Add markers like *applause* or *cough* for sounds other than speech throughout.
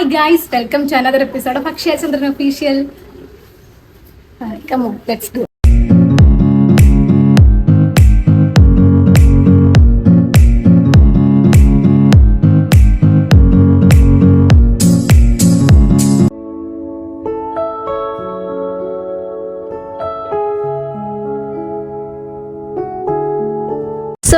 Hi guys welcome to another episode of Akshaya Chandran official let's do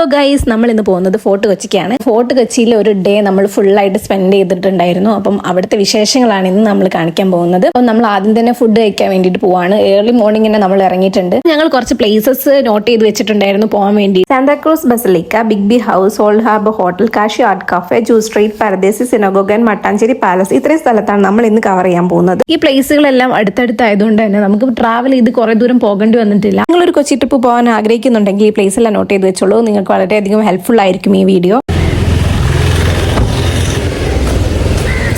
so guys നമ്മൾ ഇന്ന് പോകുന്നത് fort കൊച്ചിക്കാണ്. Fort കൊച്ചിയിൽ ഒരു day നമ്മൾ ഫുള്ളായിട്ട് സ്പെൻഡ് ചെയ്തിട്ടുണ്ടായിരുന്നു. അപ്പം അവിടുത്തെ വിശേഷങ്ങളാണ് ഇന്ന് നമ്മൾ കാണിക്കാൻ പോകുന്നത്. അപ്പം നമ്മൾ ആദ്യം തന്നെ ഫുഡ് കഴിക്കാൻ വേണ്ടിയിട്ട് പോവാണ്. ഏർലി മോർണിംഗ് തന്നെ നമ്മൾ ഇറങ്ങിയിട്ടുണ്ട്. ഞങ്ങൾ കുറച്ച് പ്ലേസസ് നോട്ട് ചെയ്ത് വെച്ചിട്ടുണ്ടായിരുന്നു പോകാൻ വേണ്ടി. Santa Cruz Basilica Big B House old harbour hotel Kashi art cafe Jew street Paradesi synagogue Mattancherry palace ഇത്രയും സ്ഥലത്താണ് നമ്മൾ ഇന്ന് കവർ ചെയ്യാൻ പോകുന്നത്. ഈ പ്ലേസുകളെല്ലാം അടുത്തടുത്തായതുകൊണ്ട് തന്നെ നമുക്ക് ട്രാവൽ ചെയ്ത് കുറെ ദൂരം പോകേണ്ടി വന്നിട്ടില്ല. നിങ്ങളൊരു കൊച്ചി ട്രിപ്പ് പോകാൻ ആഗ്രഹിക്കുന്നുണ്ടെങ്കിൽ ഈ പ്ലേസ് എല്ലാം നോട്ട് ചെയ്ത് വെച്ചോളൂ. നിങ്ങൾക്ക് വളരെയധികം ഹെൽപ്ഫുൾ ആയിരിക്കും ഈ വീഡിയോ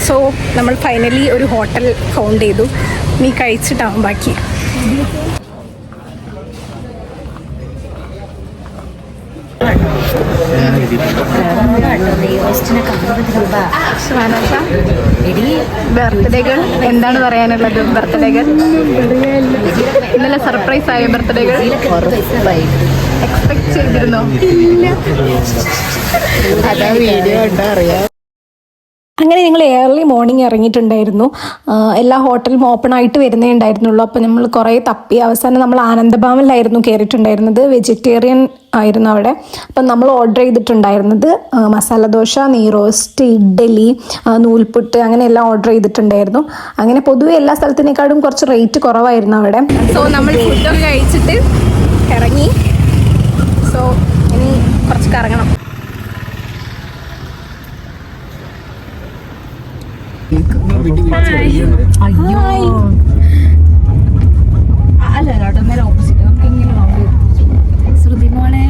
സോ നമ്മൾ ഫൈനലി ഒരു ഹോട്ടൽ ഫൗണ്ട് ചെയ്തു. നീ കഴിച്ചിട്ടാവും ബാക്കി. ബർത്ത്ഡേകൾ എന്താണ് പറയാനുള്ളത്? ബർത്ത്ഡേകൾ ഇന്നലെ സർപ്രൈസ് ആയ ബർത്ത്ഡേകൾ എക്സ്പെക്ട് ചെയ്തിരുന്നോ? അതാ വീഡിയോ കണ്ടാ അറിയാം. അങ്ങനെ ഞങ്ങൾ ഏർലി മോർണിംഗ് ഇറങ്ങിയിട്ടുണ്ടായിരുന്നു. എല്ലാ ഹോട്ടലും ഓപ്പൺ ആയിട്ട് വരുന്നേ ഉണ്ടായിരുന്നുള്ളൂ. അപ്പോൾ നമ്മൾ കുറേ തപ്പി. അവസാനം നമ്മൾ ആനന്ദഭവനിലായിരുന്നു കയറിയിട്ടുണ്ടായിരുന്നത് വെജിറ്റേറിയൻ ആയിരുന്നു അവിടെ. അപ്പം നമ്മൾ ഓർഡർ ചെയ്തിട്ടുണ്ടായിരുന്നത് മസാല ദോശ നെയ്റോസ്റ്റ് ഇഡ്ഡലി നൂൽപുട്ട് അങ്ങനെ എല്ലാം ഓർഡർ ചെയ്തിട്ടുണ്ടായിരുന്നു. അങ്ങനെ പൊതുവെ എല്ലാ സ്ഥലത്തിനേക്കാളും കുറച്ച് റേറ്റ് കുറവായിരുന്നു അവിടെ. സോ നമ്മൾ ഫുഡൊക്കെ കഴിച്ചിട്ട് ഇറങ്ങി. സോ ഇനി കുറച്ച് കറങ്ങണം അല്ല കേട്ടോ നേരെ ഓപ്പോസിറ്റ് നമുക്ക് നോക്ക് ശ്രുതി മോളെ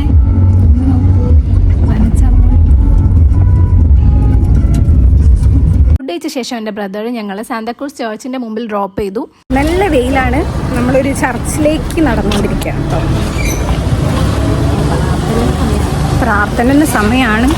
ഫുഡ് കഴിച്ച ശേഷം എന്റെ ബ്രദർ ഞങ്ങൾ സാന്താക്രൂസ് ചേർച്ചിന്റെ മുമ്പിൽ ഡ്രോപ്പ് ചെയ്തു. നല്ല വെയിലാണ്. നമ്മളൊരു ചർച്ചിലേക്ക് നടന്നുകൊണ്ടിരിക്കുക കേട്ടോ പ്രാർത്ഥന സമയമാണ്.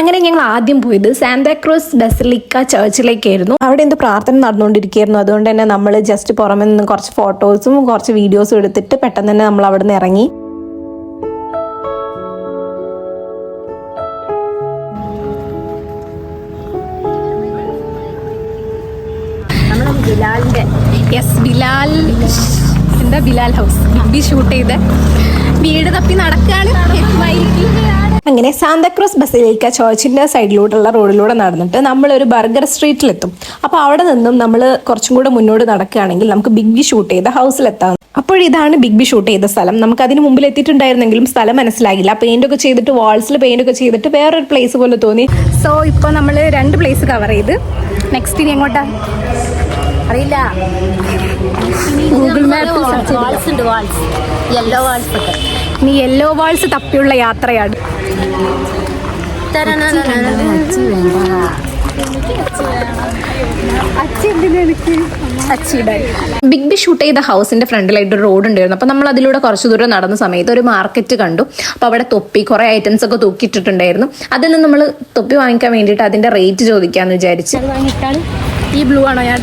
അങ്ങനെ ഞങ്ങൾ ആദ്യം പോയത് സാന്താക്രൂസ് ബസലിക്ക ചർച്ചിലേക്കായിരുന്നു. അവിടെ എന്ത് പ്രാർത്ഥന നടന്നുകൊണ്ടിരിക്കുകയായിരുന്നു. അതുകൊണ്ട് തന്നെ നമ്മൾ ജസ്റ്റ് പുറമെ നിന്ന് കുറച്ച് ഫോട്ടോസും കുറച്ച് വീഡിയോസും എടുത്തിട്ട് പെട്ടെന്ന് തന്നെ നമ്മൾ അവിടെ നിന്ന് ഇറങ്ങി യെസ് ബിലാൽ എന്താ ബിലാൽ ഹൗസ്. ബി ഷൂട്ട് ചെയ്ത്. വീട് തപ്പി എത്തുമായിരിക്കും. അങ്ങനെ സാന്താക്രൂസ് ബസലിക്ക ചർച്ചിന്റെ സൈഡിലൂടെയുള്ള റോഡിലൂടെ നടന്നിട്ട് നമ്മളൊരു ബർഗർ സ്ട്രീറ്റിലെത്തും. അപ്പോൾ അവിടെ നിന്നും നമ്മൾ കുറച്ചും കൂടെ മുന്നോട്ട് നടക്കുകയാണെങ്കിൽ നമുക്ക് ബിഗ് ബി ഷൂട്ട് ചെയ്ത ഹൗസിലെത്താം. അപ്പോഴിതാണ് ബിഗ് ബി ഷൂട്ട് ചെയ്ത സ്ഥലം. നമുക്ക് അതിന് മുമ്പിൽ എത്തിയിട്ടുണ്ടായിരുന്നെങ്കിലും സ്ഥലം മനസ്സിലാകില്ല പെയിന്റ് ഒക്കെ ചെയ്തിട്ട് വാൾസിൽ പെയിന്റ് ഒക്കെ ചെയ്തിട്ട് വേറൊരു പ്ലേസ് പോലെ തോന്നി. സോ ഇപ്പോൾ നമ്മൾ രണ്ട് പ്ലേസ് കവർ ചെയ്ത്. നെക്സ്റ്റ് ഇനി എങ്ങോട്ടാ? അറിയില്ല. വാൾസ് ഉണ്ട് വാൾസ് യെല്ലോ വാൾസ് ഒക്കെ ഇനി യെല്ലോ വാൾസ് തപ്പിയുള്ള യാത്രയാണ്. ബിഗ് ബി ഷൂട്ട് ചെയ്ത ഹൗസിന്റെ ഫ്രണ്ടിലായിട്ട് ഒരു റോഡ് ഉണ്ടായിരുന്നു. അപ്പോൾ നമ്മൾ അതിലൂടെ കുറച്ച് ദൂരം നടന്ന സമയത്ത് ഒരു മാർക്കറ്റ് കണ്ടു. അപ്പോൾ അവിടെ തൊപ്പി കുറേ ഐറ്റംസ് ഒക്കെ തൂക്കിയിട്ടിട്ടുണ്ടായിരുന്നു. അതിൽ നിന്ന് നമ്മൾ തൊപ്പി വാങ്ങിക്കാൻ വേണ്ടിയിട്ട് അതിന്റെ റേറ്റ് ചോദിക്കാന്ന് വിചാരിച്ചു. ഈ ബ്ലൂ ആണോ ഞാൻ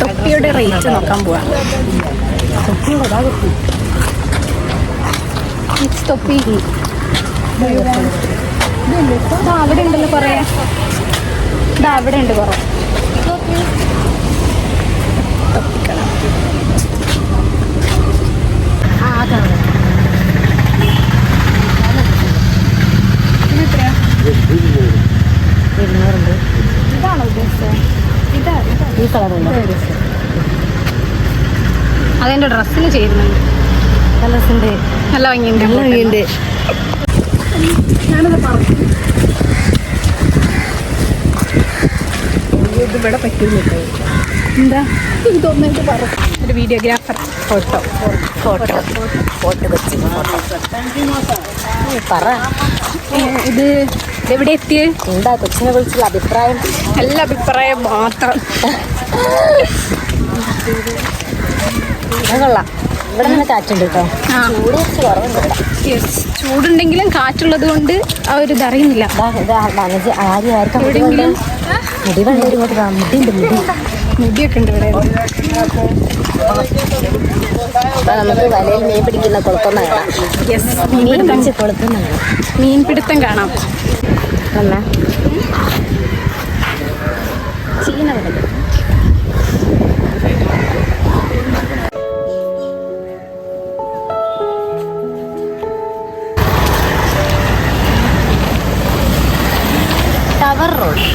തൊപ്പിയുടെ റേറ്റ് നോക്കാൻ പോവാം. തൊപ്പി. അവിടെ ഉണ്ടല്ലോ കുറേ. ഇതാ അവിടെ ഉണ്ട് കുറേ. തൊപ്പിക്കണം ഇതെത്രയാ ഇതാണോ ഉദ്ദേശിച്ചത് ഇതാ ഈ കളറുണ്ട് അതെന്റെ ഡ്രസ്സിന് ചേരുന്നുണ്ട് കളേഴ്സിന്റെ നല്ല ഭംഗിയുണ്ട്. നല്ല ഭംഗിയുണ്ട്. ഞാനത് പറഞ്ഞു ഇത് ഇവിടെ പറ്റുന്നില്ല എന്താ ഇതൊന്നിട്ട് പറ ഒരു വീഡിയോഗ്രാഫർ ഫോട്ടോ ഫോട്ടോ ഫോട്ടോ വെച്ച് പറ. ഇത് എവിടെ എത്തി എന്താ കൊച്ചിനെ കുറിച്ചുള്ള അഭിപ്രായം? നല്ല അഭിപ്രായം മാത്രം. കൊള്ളാം. ഇവിടെ നല്ല കാറ്റുണ്ട് കേട്ടോ. ആ. ചൂട് കുറച്ച് കുറവുണ്ട് യെസ് ചൂടുണ്ടെങ്കിലും കാറ്റുള്ളത് കൊണ്ട് ആ ഒരു ഇതറിയുന്നില്ല. ആരും ആർക്കും മുടി ഇങ്ങോട്ട് വാ. മുടിയുണ്ട് മുടി. മുടിയൊക്കെ ഉണ്ട് ഇവിടെ. അപ്പൊ നമുക്ക് വലയിൽ മീൻ പിടിക്കുന്ന കാണാം യെസ് മീൻ മീൻപിടുത്തം പിടിച്ച് കുളത്തൊന്നും കാണാം മീൻപിടുത്തം കാണാം. എന്നാ ചീന ടവർ റോഡ്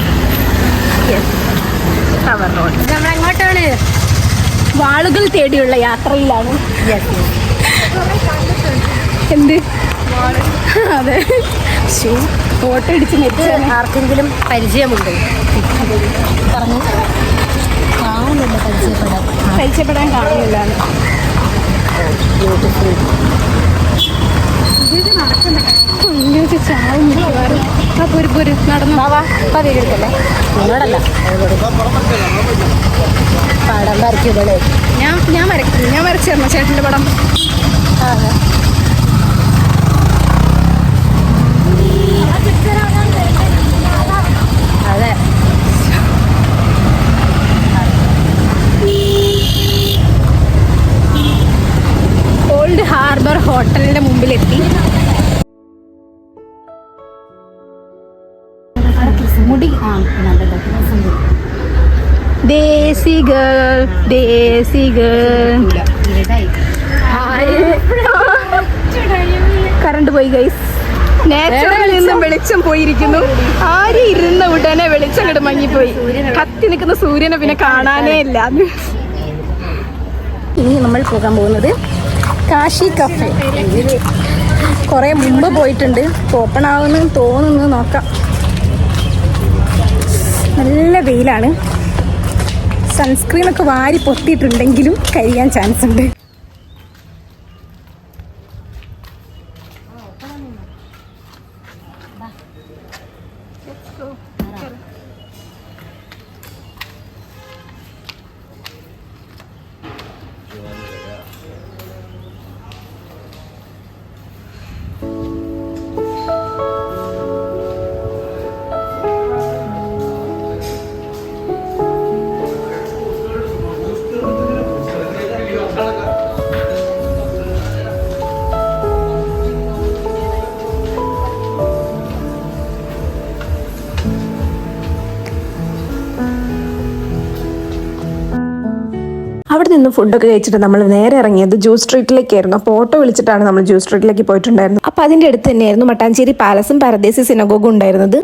ടവർ റോഡ് നമ്മൾ എങ്ങോട്ടാണ് വാളുകൾ തേടിയുള്ള യാത്രയിലാണ്. എന്ത്? അതെ. ഫോട്ടോ അടിച്ച് മരിച്ച ആർക്കെങ്കിലും പരിചയമുണ്ട്? പറഞ്ഞു. കാണുന്നുണ്ട് പരിചയപ്പെടാൻ? പരിചയപ്പെടാൻ കാണുന്നില്ല പടം വരയ്ക്കുമ്പോഴേ ഞാൻ ഞാൻ വരയ്ക്കുന്നു ഞാൻ വരച്ചു തരണം ചേട്ടന്റെ പടം ഓൾഡ് ഹാർബർ ഹോട്ടലിന്റെ മുമ്പിലെത്തി. മുടി. ആ നല്ല desi girl desi girl. Current പോയി ഗൈസ് നേച്ചറിൽ നിന്നും വെളിച്ചം പോയിരിക്കുന്നു. ആര് ഇരുന്ന ഉടനെ വെളിച്ചം കിട മങ്ങിപ്പോയി? കത്തി നിൽക്കുന്ന സൂര്യനെ പിന്നെ കാണാനേ ഇല്ല. ഇനി നമ്മൾ പോകാൻ പോകുന്നത് കാശി കഫേ. കുറെ മുമ്പ് പോയിട്ടുണ്ട്. ഓപ്പൺ ആവുന്ന തോന്നുന്നു നോക്കാം. നല്ല വെയിലാണ്. സൺസ്ക്രീൻ ഒക്കെ വാരി പൊത്തിയിട്ടുണ്ടെങ്കിലും കഴിയാൻ ചാൻസ് ഉണ്ട്. അവിടെ നിന്ന് ഫുഡൊക്കെ കഴിച്ചിട്ട് നമ്മൾ നേരെ ഇറങ്ങിയത് ജ്യൂസ് സ്ട്രീറ്റിലേക്കായിരുന്നു അപ്പോൾ ഓട്ടോ വിളിച്ചിട്ടാണ് നമ്മൾ ജ്യൂസ് സ്ട്രീറ്റിലേക്ക് പോയിട്ടുണ്ടായിരുന്നത്. അപ്പോൾ അതിന്റെ അടുത്ത് തന്നെയായിരുന്നു മട്ടാഞ്ചേരി പാലസും പരദേശി സിനഗോഗും ഉണ്ടായിരുന്നത്.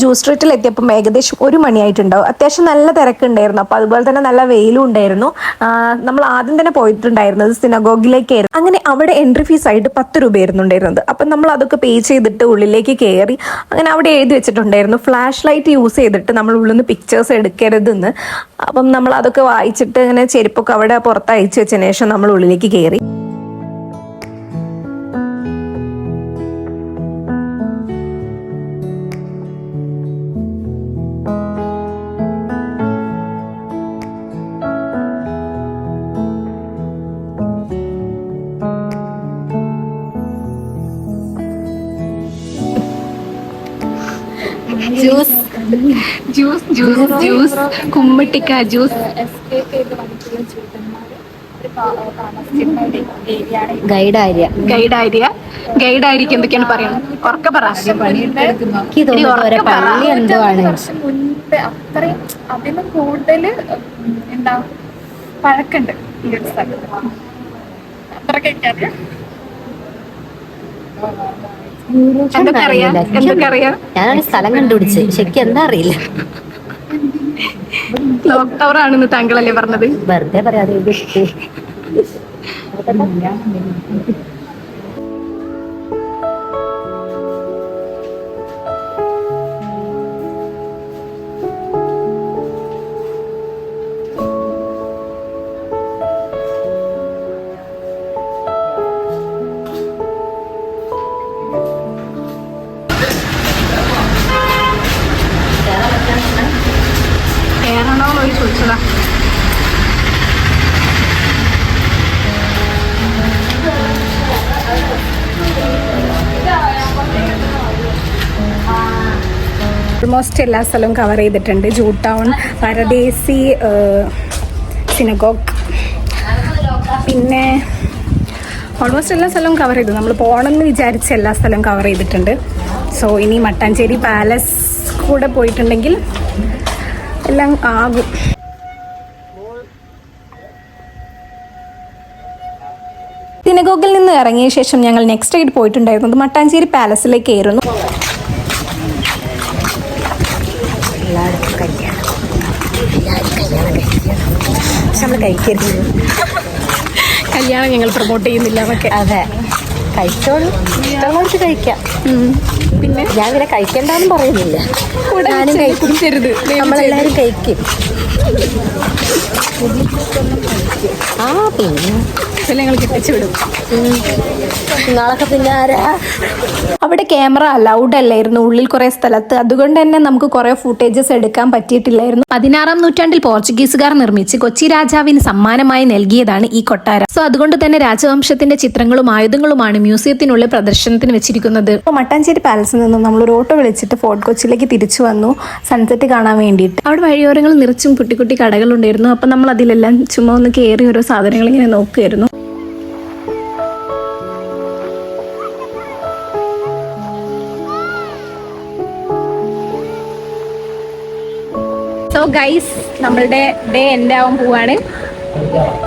ജ്യൂസ് സ്ട്രീറ്റിൽ എത്തിയപ്പോൾ ഏകദേശം ഒരു മണിയായിട്ടുണ്ടാവും അത്യാവശ്യം നല്ല തിരക്കുണ്ടായിരുന്നു. അപ്പോൾ അതുപോലെ തന്നെ നല്ല വെയിലും ഉണ്ടായിരുന്നു. നമ്മൾ ആദ്യം തന്നെ പോയിട്ടുണ്ടായിരുന്നത് സിനഗോഗിലേക്കായിരുന്നു അങ്ങനെ അവിടെ എൻട്രി ഫീസ് ആയിട്ട് പത്ത് രൂപയായിരുന്നു ഉണ്ടായിരുന്നത് അപ്പം നമ്മൾ അതൊക്കെ പേ ചെയ്തിട്ട് ഉള്ളിലേക്ക് കയറി അങ്ങനെ അവിടെ എഴുതി വെച്ചിട്ടുണ്ടായിരുന്നു. ഫ്ലാഷ് ലൈറ്റ് യൂസ് ചെയ്തിട്ട് നമ്മൾ ഉള്ളിൽ നിന്ന് പിക്ചേഴ്സ് എടുക്കരുതെന്ന്. അപ്പം നമ്മൾ അതൊക്കെ വായിച്ചിട്ട് ഇങ്ങനെ ചെരുപ്പൊക്കെ അവിടെ പുറത്ത് അയച്ചു വെച്ചതിന് ശേഷം നമ്മൾ ഉള്ളിലേക്ക് കയറി juice juice കുമ്മിട്ടിക്ക juice. Guide Arya guide Arya guide ആയിരിക്കും എന്തൊക്കെയാണ് പറയുന്നത് ഉറക്കെ പറ. എനിക്ക് തോന്നുന്നു ഒരു പള്ളി എന്തോ ആണ് മുൻപ് അത്രയും കൂടുതൽ എന്താ പഴക്കുണ്ട് ഈ ഒരു സ്ഥലത്ത്. അത്രയ്ക്ക് അറിയാം എന്തൊക്കെ അറിയാം? എന്തൊക്കെ അറിയാം? ഞാനാണ് സ്ഥലം കണ്ടുപിടിച്ച്. ശരിക്കും എന്താ അറിയില്ല. ക്ലോക്ക് ടവർ ആണെന്ന് താങ്കളല്ലേ പറഞ്ഞത്? വെറുതെ പറയാതെ *laughs* വെച്ചതാ ഓൾമോസ്റ്റ് എല്ലാ സ്ഥലവും കവർ ചെയ്തിട്ടുണ്ട്. ജൂ ടൗൺ പരദേശി സിനഗോഗ് പിന്നെ ഓൾമോസ്റ്റ് എല്ലാ സ്ഥലവും കവർ ചെയ്തു. നമ്മൾ പോകണമെന്ന് വിചാരിച്ച എല്ലാ സ്ഥലവും കവർ ചെയ്തിട്ടുണ്ട്. സോ ഇനി മട്ടാഞ്ചേരി പാലസ് കൂടെ പോയിട്ടുണ്ടെങ്കിൽ എല്ലാം ആകും. നിന്ന് ഇറങ്ങിയ ശേഷം ഞങ്ങൾ നെക്സ്റ്റ് ആയിട്ട് പോയിട്ടുണ്ടായിരുന്നത് മട്ടാഞ്ചേരി പാലസിലേക്ക് ആയിരുന്നു നമ്മൾ കഴിക്കരുത് കല്യാണം ഞങ്ങൾ പ്രൊമോട്ട് ചെയ്യുന്നില്ല എന്നൊക്കെ. അതെ. കഴിച്ചോളൂ. ഇഷ്ടമുള്ളവർക്ക് കഴിക്കാം. പിന്നെ? ഞാൻ ഇങ്ങനെ കഴിക്കണ്ടെന്ന് പറയുന്നില്ല. ഞാനും കഴിക്കരുത് നമ്മളെല്ലാവരും കഴിക്കും. ആ പിന്നെ? ചില ഞങ്ങൾ കെട്ടിച്ചു വിടും. നിങ്ങളൊക്കെ പിന്നെ ആരാ? അവിടെ ക്യാമറ അലൗഡ് അല്ലായിരുന്നു. ഉള്ളിൽ കുറെ സ്ഥലത്ത്. അതുകൊണ്ട് തന്നെ നമുക്ക് കുറെ ഫുട്ടേജസ് എടുക്കാൻ പറ്റിയിട്ടില്ലായിരുന്നു. പതിനാറാം നൂറ്റാണ്ടിൽ പോർച്ചുഗീസുകാർ നിർമ്മിച്ച് കൊച്ചി രാജാവിന് സമ്മാനമായി നൽകിയതാണ് ഈ കൊട്ടാരം. സോ അതുകൊണ്ട് തന്നെ രാജവംശത്തിന്റെ ചിത്രങ്ങളും ആയുധങ്ങളുമാണ് മ്യൂസിയത്തിനുള്ളിൽ പ്രദർശനത്തിന് വെച്ചിരിക്കുന്നത്. മട്ടാഞ്ചേരി പാലസിൽ നിന്നും നമ്മൾ ഒരു ഓട്ടോ വിളിച്ചിട്ട് ഫോർട്ട് കൊച്ചിയിലേക്ക് തിരിച്ചു വന്നു. സൺസെറ്റ് കാണാൻ വേണ്ടിയിട്ട്. അവിടെ വഴിയോരങ്ങൾ നിറച്ചും കുട്ടി കുട്ടി കടകളുണ്ടായിരുന്നു. അപ്പം നമ്മൾ അതിലെല്ലാം ചുമ്മാ ഒന്ന് കയറി ഓരോ സാധനങ്ങൾ ഇങ്ങനെ നോക്കുമായിരുന്നു സോ ഗൈസ് നമ്മളുടെ ഡേ എൻഡ് ആവാൻ പോവാണ്.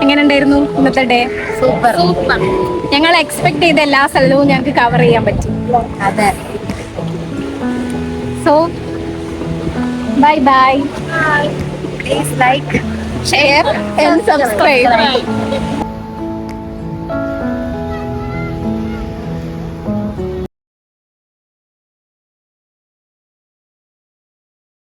എങ്ങനെ ഉണ്ടായിരുന്നു ഇന്നത്തെ ഡേ സൂപ്പർ ഞങ്ങൾ എക്സ്പെക്ട് ചെയ്ത എല്ലാ സ്ഥലവും ഞങ്ങൾക്ക് കവർ ചെയ്യാൻ പറ്റി. അതെ. So bye bye please like share and subscribe